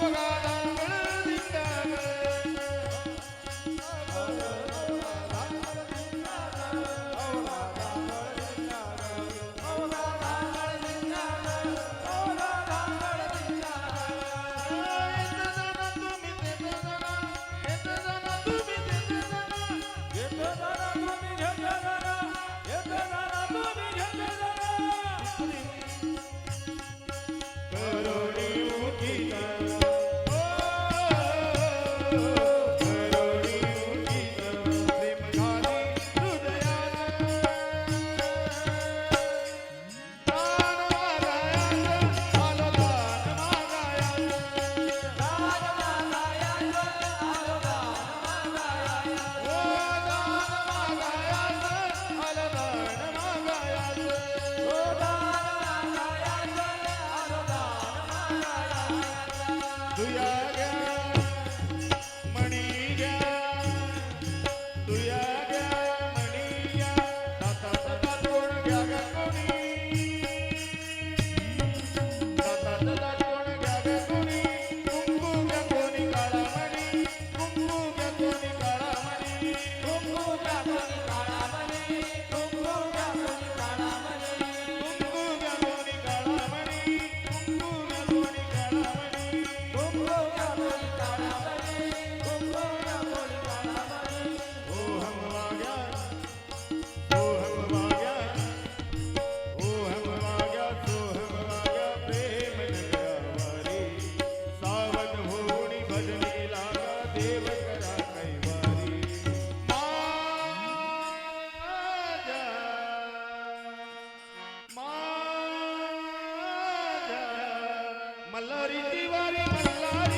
ಹೋಗ મલ્હારી દિવાળી મલ્હારી